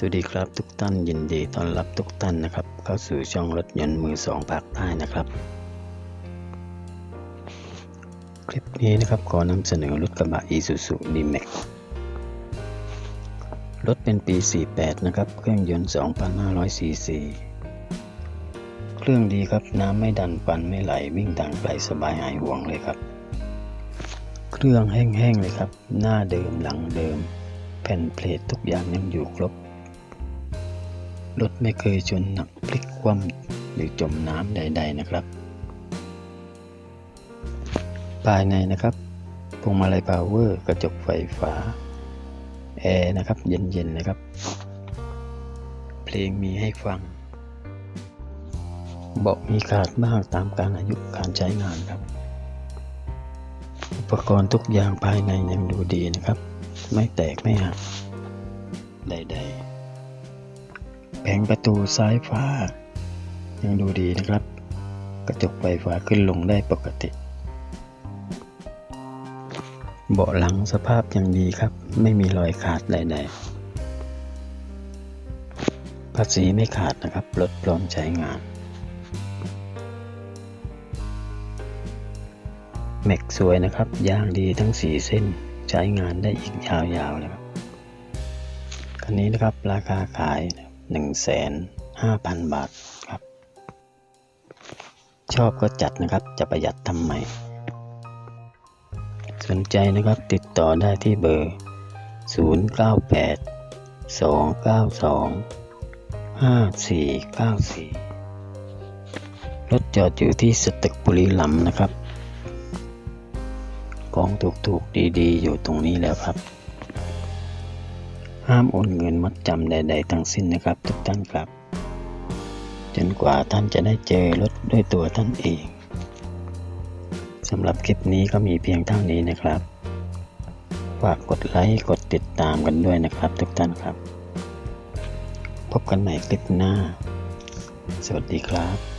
สวัสดีครับทุกท่านยินดีต้อนรับทุกท่านนะครับ เข้าสู่ช่องรถยนต์มือสองภาคใต้นะครับ คลิปนี้นะครับขอนำเสนอรถกระบะ Isuzu D-Max รถเป็นปี 48 นะครับ เครื่องยนต์ 2,500 ซีซีเครื่องดีครับน้ำไม่ดันปันไม่ไหลวิ่งทางไกลสบายหายห่วงเลยครับ เครื่องแห้งๆเลยครับ หน้าเดิมหลังเดิม แผ่นเพลททุกอย่างยังอยู่ครบ รถไม่เคยชนหนักพลิกคว่ำหรือจมน้ำใด ๆ นะครับ ภายในนะครับพวงมาลัยพาวเวอร์กระจกไฟฟ้าแอร์นะครับ เย็น ๆ นะครับ เพลงมีให้ฟัง เบาะมีขาดบ้างตามการอายุการใช้งานครับ อุปกรณ์ทุกอย่างภายในยังดูดีนะครับ ไม่แตกไม่หักใด ๆ แผงประตูซ้ายฟ้ายังดูดีนะครับ กระจกไฟฟ้าขึ้นลงได้ปกติ เบาะหลังสภาพยังดีครับ ไม่มีรอยขาดใดๆภาษีไม่ขาดนะครับรถพร้อมใช้งานแม็กสวยนะครับยางดีทั้ง4เส้นใช้งานได้อีกยาวๆเลยครับคันนี้นะครับราคาขาย 1,500,000 บาทครับ ชอบก็จัดนะครับจะประหยัดทำไม สนใจนะครับติดต่อได้ที่เบอร์ 098 292 5494 รถจอดอยู่ที่สตึกบุรีรัมย์นะครับ ของถูกๆดีๆ อยู่ตรงนี้แล้วครับ ห้ามโอนเงินมัดจำใด ๆ ทั้งสิ้นนะครับ ทุกท่านครับ จนกว่าท่านจะได้เจอรถด้วยตัวท่านเองสำหรับคลิปนี้ก็มีเพียงเท่านี้นะครับ ฝากกดไลค์กดติดตามกันด้วยนะครับ ทุกท่านครับ พบกันใหม่คลิปหน้า สวัสดีครับ